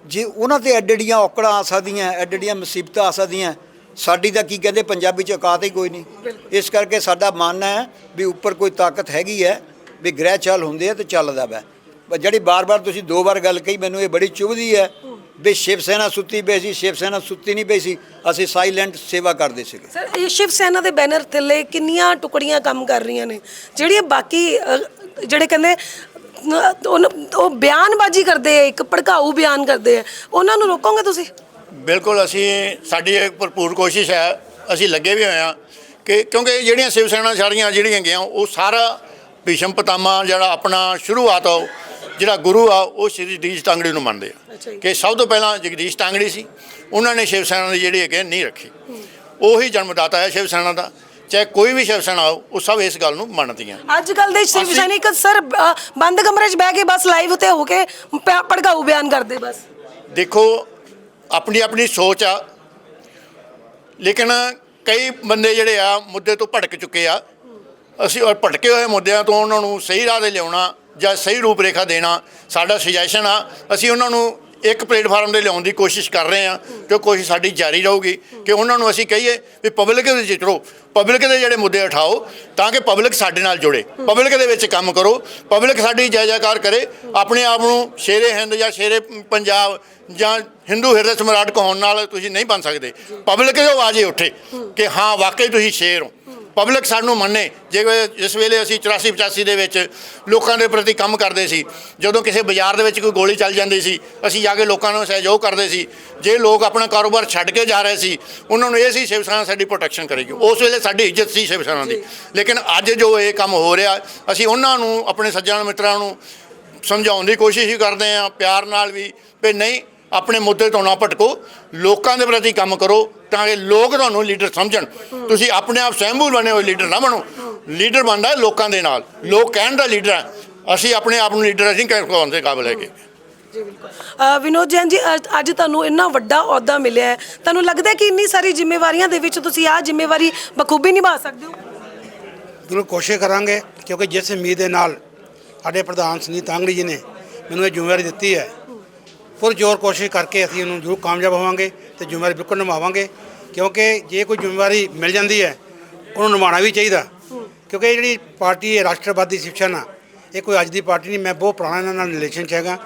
ਜੇ ਉਹਨਾਂ ਤੇ ਐਡੜੀਆਂ ਔਕੜਾਂ ਆ ਸਕਦੀਆਂ ਐਡੜੀਆਂ ਮੁਸੀਬਤਾਂ ਆ ਸਕਦੀਆਂ ਸਾਡੀ ਤਾਂ ਕੀ ਕਹਿੰਦੇ ਪੰਜਾਬੀ ਚ ਔਕਾਤ ਹੀ ਕੋਈ ਨਹੀਂ। ਇਸ ਕਰਕੇ ਸਾਡਾ ਮੰਨਣਾ ਹੈ ਵੀ ਉੱਪਰ ਕੋਈ ਤਾਕਤ ਹੈਗੀ ਹੈ ਵੀ ਗ੍ਰਹਿ ਚਾਲ ਹੁੰਦੇ ਆ ਤੇ ਚੱਲਦਾ ਵਾ। ਜਿਹੜੀ ਬਾਰ-ਬਾਰ ਤੁਸੀਂ ਦੋ ਵਾਰ ਗੱਲ ਕਹੀ ਮੈਨੂੰ ਇਹ ਬੜੀ ਚੁਭਦੀ ਹੈ ਵੀ ਸ਼ਿਵ ਸੈਨਾ ਸੁੱਤੀ ਪਈ ਸੀ ਸ਼ਿਵ ਸੈਨਾ ਸੁੱਤੀ ਨਹੀਂ ਪਈ ਸੀ ਅਸੀਂ ਸਾਇਲੈਂਟ ਸੇਵਾ ਕਰਦੇ ਸੀਗੇ। ਸਰ ਇਹ ਸ਼ਿਵ ਸੈਨਾ ਦੇ ਬੈਨਰ ਥੱਲੇ ਕਿੰਨੀਆਂ ਟੁਕੜੀਆਂ ਕੰਮ ਕਰ ਰਹੀਆਂ ਨੇ? ਜਿਹੜੀਆਂ ਬਾਕੀ ਅ, ਜਿਹੜੇ ਕਹਿੰਦੇ ਉਹ ਬਿਆਨਬਾਜ਼ੀ ਕਰਦੇ ਆ ਇੱਕ ਭੜਕਾਊ ਬਿਆਨ ਕਰਦੇ ਆ। ਉਹਨਾਂ ਨੂੰ ਰੋਕੋਗੇ ਤੁਸੀਂ? ਬਿਲਕੁਲ ਅਸੀਂ ਸਾਡੀ ਇਹ ਭਰਪੂਰ ਕੋਸ਼ਿਸ਼ ਹੈ ਅਸੀਂ ਲੱਗੇ ਵੀ ਹੋਏ ਆ ਕਿ ਕਿਉਂਕਿ ਜਿਹੜੀਆਂ ਸ਼ਿਵ ਸੈਨਾ ਸਾਰੀਆਂ ਜਿਹੜੀਆਂ ਗਈਆਂ ਉਹ ਸਾਰਾ ਭੀਸ਼ਮ ਪਤਾਮਾ ਜਿਹੜਾ ਆਪਣਾ ਸ਼ੁਰੂਆਤ ਆ ਜਿਹੜਾ ਗੁਰੂ ਆ ਉਹ ਸ਼੍ਰੀ ਜਗਦੀਸ਼ ਟਾਂਗੜੀ ਨੂੰ ਮੰਨਦੇ ਆ। ਕਿ ਸਭ ਤੋਂ ਪਹਿਲਾਂ ਜਗਦੀਸ਼ ਟਾਂਗੜੀ ਸੀ। ਉਹਨਾਂ ਨੇ ਸ਼ਿਵ ਸੈਨਾ ਦੀ ਜਿਹੜੀ ਹੈਗੇ ਨਹੀਂ ਰੱਖੀ। ਉਹੀ ਜਨਮਦਾਤਾ ਹੈ ਸ਼ਿਵ ਸੈਨਾ ਦਾ। ਚਾਹੇ ਕੋਈ ਵੀ ਸ਼ਿਵ ਸੈਨਾ ਆਓ ਉਹ ਸਭ ਇਸ ਗੱਲ ਨੂੰ ਮੰਨਦੀਆਂ। ਅੱਜ ਕੱਲ ਦੇ ਸ਼ਿਵ ਸੈਨਿਕ ਸਰ ਬੰਦ ਕਮਰੇ 'ਚ ਬਹਿ ਕੇ ਬਸ ਲਾਈਵ ਤੇ ਹੋ ਕੇ ਭੜਕਾਊ ਬਿਆਨ ਕਰਦੇ ਬਸ। ਦੇਖੋ ਆਪਣੀ ਆਪਣੀ ਸੋਚ ਆ। ਲੇਕਿਨ ਕਈ ਬੰਦੇ ਜਿਹੜੇ ਆ ਮੁੱਦੇ ਤੋਂ ਭਟਕ ਚੁੱਕੇ ਆ। ਅਸੀਂ ਔਰ ਭਟਕੇ ਹੋਏ ਮੁੱਦਿਆਂ ਤੋਂ ਉਹਨਾਂ ਨੂੰ ਸਹੀ ਰਾਹ ਤੇ ਲਿਆਉਣਾ ਜਾਂ ਸਹੀ ਰੂਪਰੇਖਾ ਦੇਣਾ ਸਾਡਾ ਸੁਜੈਸ਼ਨ ਆ, ਅਸੀਂ ਉਹਨਾਂ ਨੂੰ ਇੱਕ ਪਲੇਟਫਾਰਮ ਤੇ ਲਿਆਉਣ ਦੀ ਕੋਸ਼ਿਸ਼ ਕਰ ਰਹੇ ਆ ਕਿ ਕੋਸ਼ਿਸ਼ ਸਾਡੀ ਜਾਰੀ ਰਹੂਗੀ ਕਿ ਉਹਨਾਂ ਨੂੰ ਅਸੀਂ ਕਹੀਏ ਵੀ ਪਬਲਿਕ ਦੇ ਵਿੱਚ ਚਿਤਰੋ ਪਬਲਿਕ ਦੇ ਜਿਹੜੇ ਮੁੱਦੇ ਉਠਾਓ ਤਾਂ ਕਿ ਪਬਲਿਕ ਸਾਡੇ ਨਾਲ ਜੁੜੇ ਪਬਲਿਕ ਦੇ ਵਿੱਚ ਕੰਮ ਕਰੋ ਪਬਲਿਕ ਸਾਡੀ ਜੈ ਜੈਕਾਰ ਕਰੇ, ਆਪਣੇ ਆਪ ਨੂੰ ਸ਼ੇਰੇ ਹਿੰਦ ਜਾਂ ਸ਼ੇਰੇ ਪੰਜਾਬ ਜਾਂ ਹਿੰਦੂ ਹਿਰਦੇ ਸਮਰਾਟ ਕਹਾਉਣ ਨਾਲ ਤੁਸੀਂ ਨਹੀਂ ਬਣ ਸਕਦੇ। ਪਬਲਿਕ ਜੋ ਆਵਾਜ਼ ਉੱਠੇ ਕਿ ਹਾਂ, ਵਾਕਈ ਤੁਸੀਂ ਸ਼ੇਰ ਹੋ। ਪਬਲਿਕ ਸਾਨੂੰ ਮੰਨੇ। ਜੇ ਜਿਸ ਵੇਲੇ ਅਸੀਂ 84 85 ਦੇ ਵਿੱਚ ਲੋਕਾਂ ਦੇ ਪ੍ਰਤੀ ਕੰਮ ਕਰਦੇ ਸੀ ਜਦੋਂ ਕਿਸੇ ਬਾਜ਼ਾਰ ਦੇ ਵਿੱਚ ਕੋਈ ਗੋਲੀ ਚੱਲ ਜਾਂਦੀ ਸੀ ਅਸੀਂ ਜਾ ਕੇ ਲੋਕਾਂ ਨੂੰ ਸਹਿਯੋਗ ਕਰਦੇ ਸੀ। ਜੇ ਲੋਕ ਆਪਣਾ ਕਾਰੋਬਾਰ ਛੱਡ ਕੇ ਜਾ ਰਹੇ ਸੀ ਉਹਨਾਂ ਨੂੰ ਇਹ ਸੀ ਸ਼ਿਵ ਸੈਨਾ ਸਾਡੀ ਪ੍ਰੋਟੈਕਸ਼ਨ ਕਰੇਗੀ। ਉਸ ਵੇਲੇ ਸਾਡੀ ਇੱਜ਼ਤ ਸੀ ਸ਼ਿਵ ਸੈਨਾ ਦੀ। ਲੇਕਿਨ ਅੱਜ ਜੋ ਇਹ ਕੰਮ ਹੋ ਰਿਹਾ ਅਸੀਂ ਉਹਨਾਂ ਨੂੰ ਆਪਣੇ ਸੱਜਣ ਮਿੱਤਰਾਂ ਨੂੰ ਸਮਝਾਉਣ ਦੀ ਕੋਸ਼ਿਸ਼ ਹੀ ਕਰਦੇ ਆ ਪਿਆਰ ਨਾਲ ਵੀ ਵੀ ਨਹੀਂ ਆਪਣੇ ਮੁੱਦੇ ਤੋਂ ਨਾ ਭਟਕੋ। ਲੋਕਾਂ ਦੇ ਪ੍ਰਤੀ ਕੰਮ ਕਰੋ ਤਾਂ ਕਿ ਲੋਕ ਤੁਹਾਨੂੰ ਲੀਡਰ ਸਮਝਣ। ਤੁਸੀਂ ਆਪਣੇ ਆਪ ਸਵੈੰਭੂ ਬਣੇ ਹੋਏ ਲੀਡਰ ਨਾ ਬਣੋ। ਲੀਡਰ ਬਣਦਾ ਹੈ ਲੋਕਾਂ ਦੇ ਨਾਲ। ਲੋਕ ਕਹਿਣ ਦਾ ਲੀਡਰ ਹੈ। ਅਸੀਂ ਆਪਣੇ ਆਪ ਨੂੰ ਲੀਡਰ ਅਸੀਂ ਕਹਿਣ ਦੇ ਕਾਬਿਲ ਹੈਗੇ। ਵਿਨੋਦ ਜੈਨ ਜੀ ਅੱਜ- ਤੁਹਾਨੂੰ ਇੰਨਾ ਵੱਡਾ ਅਹੁਦਾ ਮਿਲਿਆ ਹੈ। ਤੁਹਾਨੂੰ ਲੱਗਦਾ ਹੈ ਕਿ ਇੰਨੀ ਸਾਰੀ ਜ਼ਿੰਮੇਵਾਰੀਆਂ ਦੇ ਵਿੱਚ ਤੁਸੀਂ ਆਹ ਜ਼ਿੰਮੇਵਾਰੀ ਬਖੂਬੀ ਨਿਭਾ ਸਕਦੇ ਹੋ? ਜ਼ਰੂਰ ਕੋਸ਼ਿਸ਼ ਕਰਾਂਗੇ ਕਿਉਂਕਿ ਜਿਸ ਉਮੀਦ ਦੇ ਨਾਲ ਸਾਡੇ ਪ੍ਰਧਾਨ ਸੁਨੀਲ ਤਾਂਗੜੀ ਜੀ ਨੇ ਮੈਨੂੰ ਇਹ ਜ਼ਿੰਮੇਵਾਰੀ ਦਿੱਤੀ ਹੈ। ਪੁਰ ਜ਼ੋਰ ਕੋਸ਼ਿਸ਼ ਕਰਕੇ ਅਸੀਂ ਉਹਨੂੰ ਜ਼ਰੂਰ ਕਾਮਯਾਬ ਹੋਵਾਂਗੇ ਤੇ ਜ਼ਿੰਮੇਵਾਰੀ ਬਿਲਕੁਲ ਨਿਭਾਵਾਂਗੇ। ਕਿਉਂਕਿ ਜੇ ਕੋਈ ਜ਼ਿੰਮੇਵਾਰੀ ਮਿਲ ਜਾਂਦੀ ਹੈ ਉਹਨੂੰ ਨਿਭਾਉਣਾ ਵੀ ਚਾਹੀਦਾ। ਕਿਉਂਕਿ ਇਹ ਜਿਹੜੀ ਪਾਰਟੀ ਹੈ ਰਾਸ਼ਟਰਵਾਦੀ ਸ਼ਿਵ ਸੈਨਾ ਇਹ ਕੋਈ ਅੱਜ ਦੀ ਪਾਰਟੀ ਨਹੀਂ ਮੈਂ ਬਹੁਤ ਪੁਰਾਣਾ ਇਹਨਾਂ ਨਾਲ ਰਿਲੇਸ਼ਨ 'ਚ ਹੈਗਾ।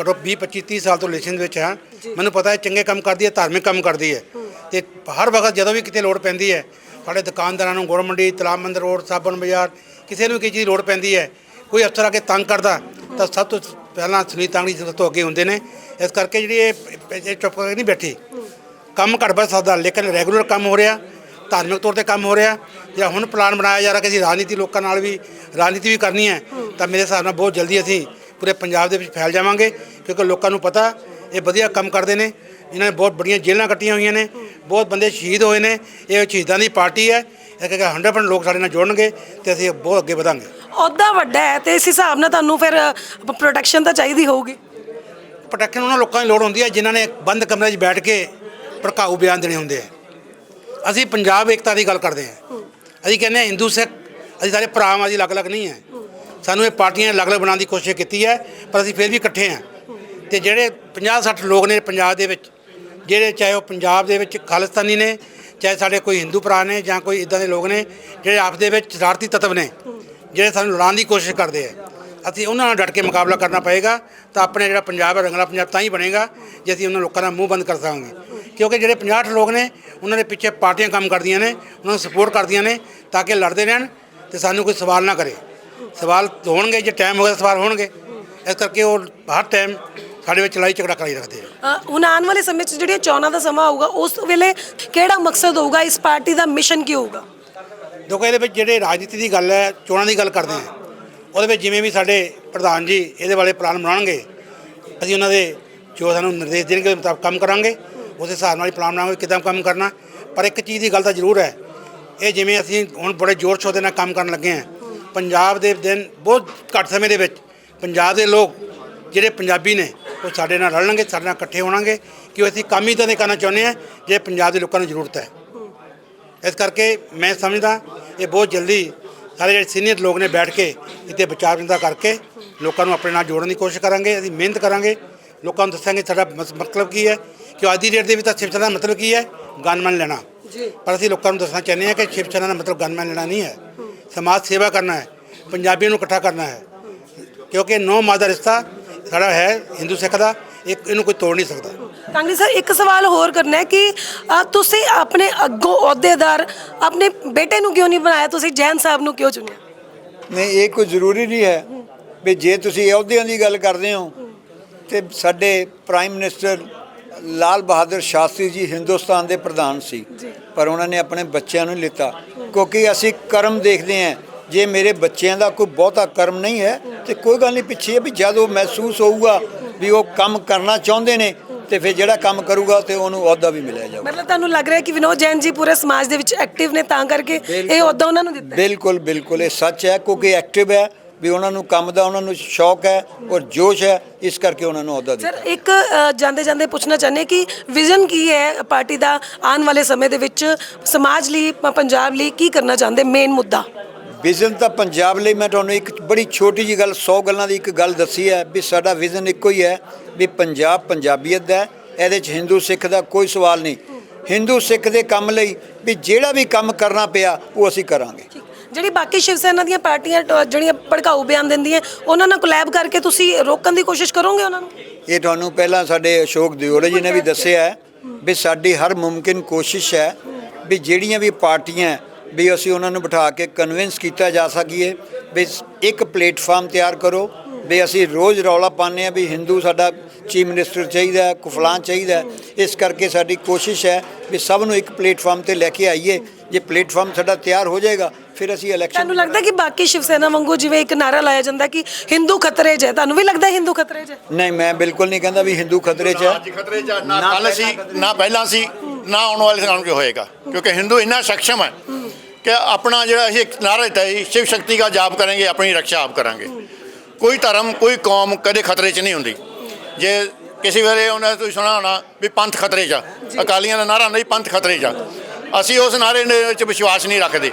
ਘੱਟੋ 20 25 30 ਸਾਲ ਤੋਂ ਰਿਲੇਸ਼ਨ ਵਿੱਚ ਹਾਂ। ਮੈਨੂੰ ਪਤਾ ਹੈ ਚੰਗੇ ਕੰਮ ਕਰਦੀ ਹੈ ਧਾਰਮਿਕ ਕੰਮ ਕਰਦੀ ਹੈ। ਤੇ ਹਰ ਵਕਤ ਜਦੋਂ ਵੀ ਕਿਤੇ ਲੋੜ ਪੈਂਦੀ ਹੈ ਸਾਡੇ ਦੁਕਾਨਦਾਰਾਂ ਨੂੰ ਗੁੜ ਮੰਡੀ ਤਲਾਬ ਮੰਦਰ ਰੋਡ ਸਾਬਣ ਬਾਜ਼ਾਰ ਕਿਸੇ ਨੂੰ ਕਿਸੇ ਚੀਜ਼ ਦੀ ਲੋੜ ਪੈਂਦੀ ਹੈ ਕੋਈ ਅਫਸਰ ਆ ਕੇ ਤੰਗ ਕਰਦਾ ਤਾਂ ਸਭ ਤੋਂ ਪਹਿਲਾਂ ਸੁਨੀਲ ਤਾਂਗੜੀ ਸਭ ਤੋਂ ਅੱਗੇ ਹੁੰਦੇ ਨੇ। ਇਸ ਕਰਕੇ ਜਿਹੜੀ ਇਹ ਇਹ ਚੁੱਪ ਕਰਕੇ ਨਹੀਂ ਬੈਠੀ। ਕੰਮ ਘੱਟ ਵੱਧ ਸਕਦਾ ਲੇਕਿਨ ਰੈਗੂਲਰ ਕੰਮ ਹੋ ਰਿਹਾ, ਧਾਰਮਿਕ ਤੌਰ ਤੇ ਕੰਮ ਹੋ ਰਿਹਾ। ਜਾਂ ਹੁਣ ਪਲਾਨ ਬਣਾਇਆ ਜਾ ਰਿਹਾ ਕਿ ਅਸੀਂ ਰਾਜਨੀਤੀ ਲੋਕਾਂ ਨਾਲ ਵੀ, ਰਾਜਨੀਤੀ ਵੀ ਕਰਨੀ ਹੈ। ਤਾਂ ਮੇਰੇ ਹਿਸਾਬ ਨਾਲ ਬਹੁਤ ਜਲਦੀ ਅਸੀਂ ਪੂਰੇ ਪੰਜਾਬ ਦੇ ਵਿੱਚ ਫੈਲ ਜਾਵਾਂਗੇ, ਕਿਉਂਕਿ ਲੋਕਾਂ ਨੂੰ ਪਤਾ, ਇਹ ਵਧੀਆ ਕੰਮ ਕਰਦੇ ਨੇ। ਇਹਨਾਂ ਨੇ ਬਹੁਤ ਬੜੀਆਂ ਜੇਲ੍ਹਾਂ ਕੱਟੀਆਂ ਹੋਈਆਂ ਨੇ, ਬਹੁਤ ਬੰਦੇ ਸ਼ਹੀਦ ਹੋਏ ਨੇ। ਇਹ ਸ਼ਹੀਦਾਂ ਦੀ ਪਾਰਟੀ ਹੈ, ਇਹ ਕਿ 100% ਲੋਕ ਸਾਡੇ ਨਾਲ ਜੁੜਨਗੇ ਤੇ ਅਸੀਂ ਬਹੁਤ ਅੱਗੇ ਵਧਾਂਗੇ। ਅਹੁਦਾ ਵੱਡਾ ਹੈ ਤੇ ਇਸ ਹਿਸਾਬ ਨਾਲ ਤੁਹਾਨੂੰ ਫਿਰ ਪ੍ਰੋਟੈਕਸ਼ਨ ਤਾਂ ਚਾਹੀਦੀ ਹੋਊਗੀ। ਪ੍ਰੋਟੈਕਸ਼ਨ ਉਹਨਾਂ ਲੋਕਾਂ ਦੀ ਲੋੜ ਹੁੰਦੀ ਹੈ, ਜਿਨ੍ਹਾਂ ਨੇ ਬੰਦ ਕਮਰੇ 'ਚ ਬੈਠ ਕੇ ਭੜਕਾਊ ਬਿਆਨ ਦੇਣੇ ਹੁੰਦੇ ਆ। ਅਸੀਂ ਪੰਜਾਬ ਏਕਤਾ ਦੀ ਗੱਲ ਕਰਦੇ ਹਾਂ। ਅਸੀਂ ਕਹਿੰਦੇ ਹਾਂ ਹਿੰਦੂ ਸਿੱਖ, ਅਸੀਂ ਸਾਰੇ ਭਰਾ ਹਾਂ ਅਸੀਂ ਅਲੱਗ-ਅਲੱਗ ਨਹੀਂ ਹੈ। ਸਾਨੂੰ ਇਹ ਪਾਰਟੀਆਂ ਨੇ ਅਲੱਗ-ਅਲੱਗ ਬਣਾਉਣ ਦੀ ਕੋਸ਼ਿਸ਼ ਕੀਤੀ ਹੈ, ਪਰ ਅਸੀਂ ਫਿਰ ਵੀ ਇਕੱਠੇ ਹਾਂ। ਤੇ ਜਿਹੜੇ 50-60 ਲੋਕ ਨੇ ਪੰਜਾਬ ਦੇ ਵਿੱਚ, ਜਿਹੜੇ ਚਾਹੇ ਉਹ ਪੰਜਾਬ ਦੇ ਵਿੱਚ ਖਾਲਿਸਤਾਨੀ ਨੇ, ਚਾਹੇ ਸਾਡੇ ਕੋਈ ਹਿੰਦੂ ਭਰਾ ਨੇ ਜਾਂ ਕੋਈ ਇਦਾਂ ਦੇ ਲੋਕ ਨੇ, ਜਿਹੜੇ ਆਪਸ ਦੇ ਵਿੱਚ ਸ਼ਰਾਰਤੀ ਤੱਤਵ ਨੇ, ਜਿਹੜੇ ਸਾਨੂੰ ਲੜਾਉਣ ਦੀ ਕੋਸ਼ਿਸ਼ ਕਰਦੇ ਆ। ਅਸੀਂ ਉਹਨਾਂ ਨਾਲ ਡਟ ਕੇ ਮੁਕਾਬਲਾ ਕਰਨਾ ਪਏਗਾ ਤਾਂ ਆਪਣੇ ਜਿਹੜਾ ਪੰਜਾਬ ਹੈ ਰੰਗਲਾ ਪੰਜਾਬ ਤਾਂ ਹੀ ਬਣੇਗਾ ਜੇ ਅਸੀਂ ਉਹਨਾਂ ਲੋਕਾਂ ਦਾ ਮੂੰਹ ਬੰਦ ਕਰ ਸਕਾਂਗੇ ਕਿਉਂਕਿ ਜਿਹੜੇ 50 ਲੋਕ ਨੇ ਉਹਨਾਂ ਦੇ ਪਿੱਛੇ ਪਾਰਟੀਆਂ ਕੰਮ ਕਰਦੀਆਂ ਨੇ ਉਹਨਾਂ ਨੂੰ ਸਪੋਰਟ ਕਰਦੀਆਂ ਨੇ ਤਾਂ ਕਿ ਲੜਦੇ ਰਹਿਣ ਤੇ ਸਾਨੂੰ ਕੋਈ ਸਵਾਲ ਨਾ ਕਰੇ। ਸਵਾਲ ਹੋਣਗੇ ਜੇ ਟਾਈਮ ਹੋਵੇ ਤਾਂ ਸਵਾਲ ਹੋਣਗੇ। ਇਸ ਕਰਕੇ ਉਹ ਹਰ ਟਾਈਮ ਸਾਡੇ ਵਿੱਚ ਲੜਾਈ ਝਗੜਾ ਕਰਾਈ ਰੱਖਦੇ ਆ। ਹੁਣ ਆਉਣ ਵਾਲੇ ਸਮੇਂ 'ਚ ਜਿਹੜੀਆਂ ਚੋਣਾਂ ਦਾ ਸਮਾਂ ਆਊਗਾ ਉਸ ਵੇਲੇ ਕਿਹੜਾ ਮਕਸਦ ਹੋਊਗਾ? ਇਸ ਪਾਰਟੀ ਦਾ ਮਿਸ਼ਨ ਕੀ ਹੋਊਗਾ? ਦੇਖੋ ਇਹਦੇ ਵਿੱਚ ਜਿਹੜੇ ਰਾਜਨੀਤੀ ਦੀ ਗੱਲ ਹੈ ਚੋਣਾਂ ਦੀ ਗੱਲ ਕਰਦੇ ਹਾਂ ਉਹਦੇ ਵਿੱਚ ਜਿਵੇਂ ਵੀ ਸਾਡੇ ਪ੍ਰਧਾਨ ਜੀ ਇਹਦੇ ਬਾਰੇ ਪਲਾਨ ਬਣਾਉਣਗੇ, ਅਸੀਂ ਉਹਨਾਂ ਦੇ ਜੋ ਸਾਨੂੰ ਨਿਰਦੇਸ਼ ਦੇਣਗੇ ਉਹਦੇ ਮੁਤਾਬਕ ਕੰਮ ਕਰਾਂਗੇ, ਉਸ ਹਿਸਾਬ ਨਾਲ ਹੀ ਪਲਾਨ ਬਣਾਵਾਂਗੇ ਕਿੱਦਾਂ ਕੰਮ ਕਰਨਾ। ਪਰ ਇੱਕ ਚੀਜ਼ ਦੀ ਗੱਲ ਤਾਂ ਜ਼ਰੂਰ ਹੈ, ਇਹ ਜਿਵੇਂ ਅਸੀਂ ਹੁਣ ਬੜੇ ਜ਼ੋਰ ਸ਼ੋਰ ਦੇ ਨਾਲ ਕੰਮ ਕਰਨ ਲੱਗੇ ਹਾਂ, ਪੰਜਾਬ ਦੇ ਦਿਨ ਬਹੁਤ ਘੱਟ ਸਮੇਂ ਦੇ ਵਿੱਚ ਪੰਜਾਬ ਦੇ ਲੋਕ ਜਿਹੜੇ ਪੰਜਾਬੀ ਨੇ, ਉਹ ਸਾਡੇ ਨਾਲ ਰਲਣਗੇ, ਸਾਡੇ ਨਾਲ ਇਕੱਠੇ ਹੋਣਗੇ, ਕਿ ਅਸੀਂ ਕੰਮ ਹੀ ਤਾਂ ਨਹੀਂ ਕਰਨਾ ਚਾਹੁੰਦੇ ਹਾਂ, ਜੇ ਪੰਜਾਬ ਦੇ ਲੋਕਾਂ ਨੂੰ ਜ਼ਰੂਰਤ ਹੈ। ਇਸ ਕਰਕੇ ਮੈਂ ਸਮਝਦਾ, ਇਹ ਬਹੁਤ ਜਲਦੀ ਸਾਰੇ ਜਿਹੜੇ ਸੀਨੀਅਰ ਲੋਕ ਨੇ ਬੈਠ ਕੇ ਇੱਥੇ ਵਿਚਾਰ ਵਿਮਰਸ਼ ਕਰਕੇ ਲੋਕਾਂ ਨੂੰ ਆਪਣੇ ਨਾਲ ਜੋੜਨ ਦੀ ਕੋਸ਼ਿਸ਼ ਕਰਾਂਗੇ ਅਸੀਂ ਮਿਹਨਤ ਕਰਾਂਗੇ। ਲੋਕਾਂ ਨੂੰ ਦੱਸਾਂਗੇ ਸਾਡਾ ਮਤਲਬ ਕੀ ਹੈ ਕਿ ਅੱਜ ਦੀ ਡੇਟ ਦੇ ਵਿੱਚ ਤਾਂ ਸ਼ਿਵ ਦਾ ਮਤਲਬ ਕੀ ਹੈ? ਗਨਮੈਨ ਲੈਣਾ। ਜੀ। ਪਰ ਅਸੀਂ ਲੋਕਾਂ ਨੂੰ ਦੱਸਣਾ ਚਾਹੁੰਦੇ ਹਾਂ ਕਿ ਸੈਨਾ ਦਾ ਮਤਲਬ ਗਨਮੈਨ ਲੈਣਾ ਨਹੀਂ ਹੈ। ਸਮਾਜ ਸੇਵਾ ਕਰਨਾ ਹੈ ਪੰਜਾਬੀਆਂ ਨੂੰ ਇਕੱਠਾ ਕਰਨਾ ਹੈ। ਕਿਉਂਕਿ ਨੌ ਮਾਹ ਦਾ ਰਿਸ਼ਤਾ ਸਾਡਾ ਹੈ ਹਿੰਦੂ ਸਿੱਖ ਦਾ। ਇੱਕ ਇਹਨੂੰ ਕੋਈ ਤੋੜ ਨਹੀਂ ਸਕਦਾ। ਕਾਂਗੜੀ ਸਰ ਇੱਕ ਸਵਾਲ ਹੋਰ ਕਰਨਾ ਹੈ ਕਿ ਅ, ਤੁਸੀਂ ਆਪਣੇ ਅੱਗੋਂ ਅਹੁਦੇਦਾਰ ਆਪਣੇ ਬੇਟੇ ਨੂੰ ਕਿਉਂ ਨਹੀਂ ਬਣਾਇਆ? ਤੁਸੀਂ ਜੈਨ ਸਾਹਿਬ ਨੂੰ ਕਿਉਂ ਚੁਣਿਆ? ਨਹੀਂ ਇਹ ਕੋਈ ਜ਼ਰੂਰੀ ਨਹੀਂ ਹੈ ਵੀ ਜੇ ਤੁਸੀਂ ਅਹੁਦਿਆਂ ਦੀ ਗੱਲ ਕਰਦੇ ਹੋ ਤੇ ਸਾਡੇ ਪ੍ਰਾਈਮ ਮਿਨਿਸਟਰ ਲਾਲ ਬਹਾਦਰ ਸ਼ਾਸਤਰੀ ਜੀ ਹਿੰਦੁਸਤਾਨ ਦੇ ਪ੍ਰਧਾਨ ਸੀ ਪਰ ਉਹਨਾਂ ਨੇ ਆਪਣੇ ਬੱਚਿਆਂ ਨੂੰ ਲਿੱਤਾ। ਕਿਉਂਕਿ ਅਸੀਂ ਕਰਮ ਦੇਖਦੇ ਹਾਂ ਜੇ ਮੇਰੇ ਬੱਚਿਆਂ ਦਾ ਕੋਈ ਬਹੁਤਾ ਕਰਮ ਨਹੀਂ ਹੈ ਤੇ ਕੋਈ ਗੱਲ ਨਹੀਂ ਪਿੱਛੇ ਹੈ ਵੀ ਜਦ ਉਹ ਮਹਿਸੂਸ ਹੋਊਗਾ ਵੀ ਉਹ ਕੰਮ ਕਰਨਾ ਚਾਹੁੰਦੇ ਨੇ ਤੇ ਫਿਰ ਜਿਹੜਾ ਕੰਮ ਕਰੂਗਾ ਤੇ ਉਹਨੂੰ ਅਹੁਦਾ ਵੀ ਮਿਲਿਆ ਜਾਊਗਾ। ਮਤਲਬ ਤੁਹਾਨੂੰ ਲੱਗ ਰਿਹਾ ਕਿ ਵਿਨੋਦ ਜੈਨ ਜੀ ਪੂਰੇ ਸਮਾਜ ਦੇ ਵਿੱਚ ਐਕਟਿਵ ਨੇ ਤਾਂ ਕਰਕੇ ਇਹ ਅਹੁਦਾ ਉਹਨਾਂ ਨੂੰ ਦਿੱਤਾ। ਬਿਲਕੁਲ ਬਿਲਕੁਲ ਇਹ ਸੱਚ ਹੈ ਕਿਉਂਕਿ ਐਕਟਿਵ ਹੈ ਵੀ ਉਹਨਾਂ ਨੂੰ ਕੰਮ ਦਾ ਉਹਨਾਂ ਨੂੰ ਸ਼ੌਕ ਹੈ ਔਰ ਜੋਸ਼ ਹੈ ਇਸ ਕਰਕੇ ਉਹਨਾਂ ਨੂੰ ਅਹੁਦਾ ਦਿੱਤਾ। ਸਰ ਇੱਕ ਜਾਂਦੇ ਜਾਂਦੇ ਪੁੱਛਣਾ ਚਾਹੁੰਦੇ ਕਿ ਵਿਜ਼ਨ ਕੀ ਹੈ ਪਾਰਟੀ ਦਾ ਆਉਣ ਵਾਲੇ ਸਮੇਂ ਦੇ ਵਿੱਚ ਸਮਾਜ ਲਈ ਪੰਜਾਬ ਲਈ ਕੀ ਕਰਨਾ ਚਾਹੁੰਦੇ? ਮੇਨ ਮੁੱਦਾ। ਵਿਜ਼ਨ ਤਾਂ ਪੰਜਾਬ ਲਈ ਮੈਂ ਤੁਹਾਨੂੰ ਇੱਕ ਬੜੀ ਛੋਟੀ ਜੀ ਗੱਲ 100 ਗੱਲਾਂ ਦੀ ਇੱਕ ਗੱਲ ਦੱਸੀ ਹੈ ਵੀ ਸਾਡਾ ਵਿਜ਼ਨ ਇੱਕੋ ਹੀ ਹੈ ਵੀ ਪੰਜਾਬ ਪੰਜਾਬੀਅਤ ਦਾ ਹੈ ਇਹਦੇ 'ਚ ਹਿੰਦੂ ਸਿੱਖ ਦਾ ਕੋਈ ਸਵਾਲ ਨਹੀਂ। ਹਿੰਦੂ ਸਿੱਖ ਦੇ ਕੰਮ ਲਈ ਵੀ ਜਿਹੜਾ ਵੀ ਕੰਮ ਕਰਨਾ ਪਿਆ ਉਹ ਅਸੀਂ ਕਰਾਂਗੇ। ਜਿਹੜੀ ਬਾਕੀ ਸ਼ਿਵ ਸੈਨਾ ਦੀਆਂ ਪਾਰਟੀਆਂ ਟ- ਜਿਹੜੀਆਂ ਭੜਕਾਊ ਬਿਆਨ ਦਿੰਦੀਆਂ ਉਹਨਾਂ ਨਾਲ ਕੋਲੈਬ ਕਰਕੇ ਤੁਸੀਂ ਰੋਕਣ ਦੀ ਕੋਸ਼ਿਸ਼ ਕਰੋਗੇ ਉਹਨਾਂ ਨੂੰ? ਇਹ ਤੁਹਾਨੂੰ ਪਹਿਲਾਂ ਸਾਡੇ ਅਸ਼ੋਕ ਦਿਓੜੇ ਜੀ ਨੇ ਵੀ ਦੱਸਿਆ ਹੈ ਵੀ ਸਾਡੀ ਹਰ ਮੁਮਕਿਨ ਕੋਸ਼ਿਸ਼ ਹੈ ਵੀ ਜਿਹੜੀਆਂ ਵੀ ਪਾਰਟੀਆਂ ਵੀ ਅਸੀਂ ਉਹਨਾਂ ਨੂੰ ਬਿਠਾ ਕੇ ਕਨਵਿੰਸ ਕੀਤਾ ਜਾ ਸਕੀਏ ਵੀ ਇੱਕ ਪਲੇਟਫਾਰਮ ਤਿਆਰ ਕਰੋ ਵੀ ਅਸੀਂ ਰੋਜ਼ ਰੌਲਾ ਪਾਉਂਦੇ ਹਾਂ ਵੀ ਹਿੰਦੂ ਸਾਡਾ ਚੀਫ ਮਿਨਿਸਟਰ ਚਾਹੀਦਾ ਹੈ ਕੁਫਲਾਨ ਚਾਹੀਦਾ ਹੈ। ਇਸ ਕਰਕੇ ਸਾਡੀ ਕੋਸ਼ਿਸ਼ ਹੈ ਵੀ ਸਭ ਨੂੰ ਇੱਕ ਪਲੇਟਫਾਰਮ ਤੇ ਲੈ ਕੇ ਆਈਏ। ਜੇ ਪਲੇਟਫਾਰਮ ਸਾਡਾ ਤਿਆਰ ਹੋ ਜਾਏਗਾ ਫਿਰ ਅਸੀਂ ਇਲੈਕਸ਼ਨ ਤੁਹਾਨੂੰ ਲੱਗਦਾ ਕਿ ਬਾਕੀ ਸ਼ਿਵ ਸੈਨਾ ਵਾਂਗੂ ਜਿਵੇਂ ਇੱਕ ਨਾਰਾ ਲਾਇਆ ਜਾਂਦਾ ਕਿ ਹਿੰਦੂ ਖਤਰੇ 'ਚ ਹੈ? ਤੁਹਾਨੂੰ ਵੀ ਲੱਗਦਾ ਹਿੰਦੂ ਖਤਰੇ 'ਚ ਹੈ? ਨਹੀਂ ਮੈਂ ਬਿਲਕੁਲ ਨਹੀਂ ਕਹਿੰਦਾ ਵੀ ਹਿੰਦੂ ਖਤਰੇ 'ਚ ਹੈ। ਅੱਜ ਖਤਰੇ ਚ ਨਾ ਕੱਲ ਸੀ ਨਾ ਪਹਿਲਾਂ ਸੀ ਨਾ ਆਉਣ ਵਾਲੇ ਸਮੇਂ ਵਿੱਚ ਹੋਏਗਾ। ਕਿਉਂਕਿ ਹਿੰਦੂ ਇੰਨਾ ਸક્ષਮ ਹੈ। ਕਿ ਆਪਣਾ ਜਿਹੜਾ ਅਸੀਂ ਇੱਕ ਨਾਰਾ ਦਿੱਤਾ ਹੈ ਸ਼ਿਵ ਸ਼ਕਤੀ ਦਾ ਜਾਪ ਕਰਾਂਗੇ ਆਪਣੀ ਰੱਖਿਆ ਆਪ ਕਰਾਂਗੇ ਕੋਈ ਧਰਮ ਕੋਈ ਕੌਮ ਕਦੇ ਖਤਰੇ 'ਚ ਨਹੀਂ ਹੁੰਦੀ ਜੇ ਕਿਸੇ ਵੇਲੇ ਉਹਨਾਂ ਨੇ ਤੁਸੀਂ ਸੁਣਾ ਹੋਣਾ ਵੀ ਪੰਥ ਖਤਰੇ 'ਚ ਆ। ਅਕਾਲੀਆਂ ਦਾ ਨਾਰਾ ਨਹੀਂ ਪੰਥ ਖਤਰੇ 'ਚ ਆ। ਅਸੀਂ ਉਸ ਨਾਰੇ ਦੇ ਵਿੱਚ ਵਿਸ਼ਵਾਸ ਨਹੀਂ ਰੱਖਦੇ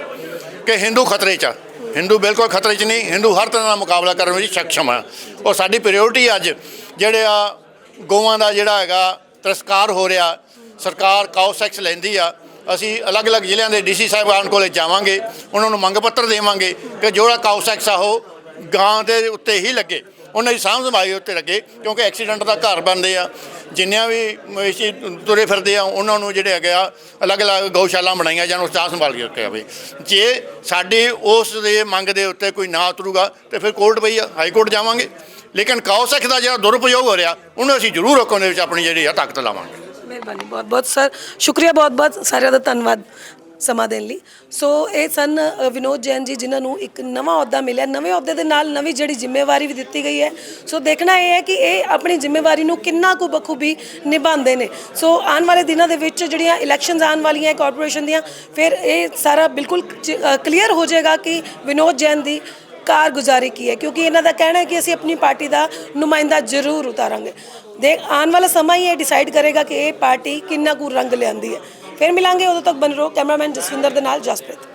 ਕਿ ਹਿੰਦੂ ਖਤਰੇ 'ਚ ਆ। ਹਿੰਦੂ ਬਿਲਕੁਲ ਖਤਰੇ 'ਚ ਨਹੀਂ ਹਿੰਦੂ ਹਰ ਤਰ੍ਹਾਂ ਦਾ ਮੁਕਾਬਲਾ ਕਰਨ ਵਿੱਚ ਸક્ષਮ ਆ ਉਹ ਸਾਡੀ ਪ੍ਰਾਇੋਰਟੀ ਅੱਜ ਜਿਹੜੇ ਆ ਗਊਆਂ ਦਾ ਜਿਹੜਾ ਹੈਗਾ ਤਿਰਸਕਾਰ ਹੋ ਰਿਹਾ ਸਰਕਾਰ ਕਾਉ ਸੈਕਸ ਲੈਂਦੀ ਆ ਅਸੀਂ ਅਲੱਗ-ਅਲੱਗ ਜ਼ਿਲ੍ਹਿਆਂ ਦੇ ਡੀਸੀ ਸਾਹਿਬਾਨ ਕੋਲੇ ਜਾਵਾਂਗੇ, ਉਹਨਾਂ ਨੂੰ ਮੰਗ ਪੱਤਰ ਦੇਵਾਂਗੇ ਕਿ ਜਿਹੜਾ ਕਾਉ ਸੈਕਸ ਆ ਉਹ ਗਾਂ ਦੇ ਉੱਤੇ ਹੀ ਲੱਗੇ। ਉਹਨਾਂ ਦੀ ਸਾਂਭ ਸੰਭਾਈ ਉੱਤੇ ਲੱਗੇ, ਕਿਉਂਕਿ ਐਕਸੀਡੈਂਟ ਦਾ ਘਰ ਬਣਦੇ ਆ। ਜਿੰਨਿਆਂ ਵੀ ਮਵੇਸ਼ੀ ਤੁਰੇ ਫਿਰਦੇ ਆ, ਉਹਨਾਂ ਨੂੰ ਜਿਹੜੇ ਹੈਗੇ ਆ, ਅਲੱਗ-ਅਲੱਗ ਗਊਸ਼ਾਲਾ ਬਣਾਈਆਂ ਜਾਣ ਉਸ ਦਾ ਸੰਭਾਲ ਕੇ ਰੱਖਿਆ ਜਾਵੇ ਜੇ ਸਾਡੀ ਉਸ ਦੇ ਮੰਗ ਦੇ ਉੱਤੇ ਕੋਈ ਨਾ ਉਤਰੂਗਾ, ਤੇ ਫਿਰ ਕੋਰਟ ਪਈ ਆ ਹਾਈ ਕੋਰਟ ਜਾਵਾਂਗੇ। ਲੇਕਿਨ ਕਾਉ ਸੈਕਸ ਦਾ ਜਿਹੜਾ ਦੁਰਉਪਯੋਗ ਹੋ ਰਿਹਾ, ਉਹਨੂੰ ਅਸੀਂ ਜ਼ਰੂਰ ਰੋਕਣ ਦੇ ਵਿੱਚ ਆਪਣੀ ਜਿਹੜੀ ਆ ਤਾਕਤ ਲਾਵਾਂਗੇ। ਮਿਹਰਬਾਨੀ ਬਹੁਤ ਬਹੁਤ ਸਰ ਸ਼ੁਕਰੀਆ ਬਹੁਤ ਬਹੁਤ ਸਾਰਿਆਂ ਦਾ ਧੰਨਵਾਦ ਸਮਾਂ ਦੇਣ ਲਈ। ਸੋ ਇਹ ਸਨ ਅ, ਵਿਨੋਦ ਜੈਨ ਜੀ ਜਿਨ੍ਹਾਂ ਨੂੰ ਇੱਕ ਨਵਾਂ ਅਹੁਦਾ ਮਿਲਿਆ। ਨਵੇਂ ਅਹੁਦੇ ਦੇ ਨਾਲ ਨਵੀਂ ਜਿਹੜੀ ਜ਼ਿੰਮੇਵਾਰੀ ਵੀ ਦਿੱਤੀ ਗਈ ਹੈ। ਸੋ ਦੇਖਣਾ ਇਹ ਹੈ ਕਿ ਇਹ ਆਪਣੀ ਜ਼ਿੰਮੇਵਾਰੀ ਨੂੰ ਕਿੰਨਾ ਕੁ ਬਖੂਬੀ ਨਿਭਾਉਂਦੇ ਨੇ। ਸੋ ਆਉਣ ਵਾਲੇ ਦਿਨਾਂ ਦੇ ਵਿੱਚ ਜਿਹੜੀਆਂ ਇਲੈਕਸ਼ਨਸ ਆਉਣ ਵਾਲੀਆਂ ਹੈ ਕਾਰਪੋਰੇਸ਼ਨ ਦੀਆਂ ਫਿਰ ਇਹ ਸਾਰਾ ਬਿਲਕੁਲ ਕਲੀਅਰ ਹੋ ਜਾਏਗਾ ਕਿ ਵਿਨੋਦ ਜੈਨ ਦੀ ਕਾਰਗੁਜ਼ਾਰੀ ਕੀ ਹੈ? ਕਿਉਂਕਿ ਇਹਨਾਂ ਦਾ ਕਹਿਣਾ ਹੈ ਕਿ ਅਸੀਂ ਆਪਣੀ ਪਾਰਟੀ ਦਾ ਨੁਮਾਇੰਦਾ ਜ਼ਰੂਰ ਉਤਾਰਾਂਗੇ। ਦੇਖ, ਆਉਣ ਵਾਲਾ ਸਮਾਂ ਹੀ ਇਹ ਡਿਸਾਈਡ ਕਰੇਗਾ ਕਿ ਇਹ ਪਾਰਟੀ ਕਿੰਨਾ ਕੁ ਰੰਗ ਲਿਆਂਦੀ ਹੈ। ਫਿਰ ਮਿਲਾਂਗੇ, ਉਦੋਂ ਤੱਕ ਬਨ ਰਹੋ ਕੈਮਰਾਮੈਨ ਜਸਵਿੰਦਰ ਦੇ ਨਾਲ ਜਸਪ੍ਰੀਤ।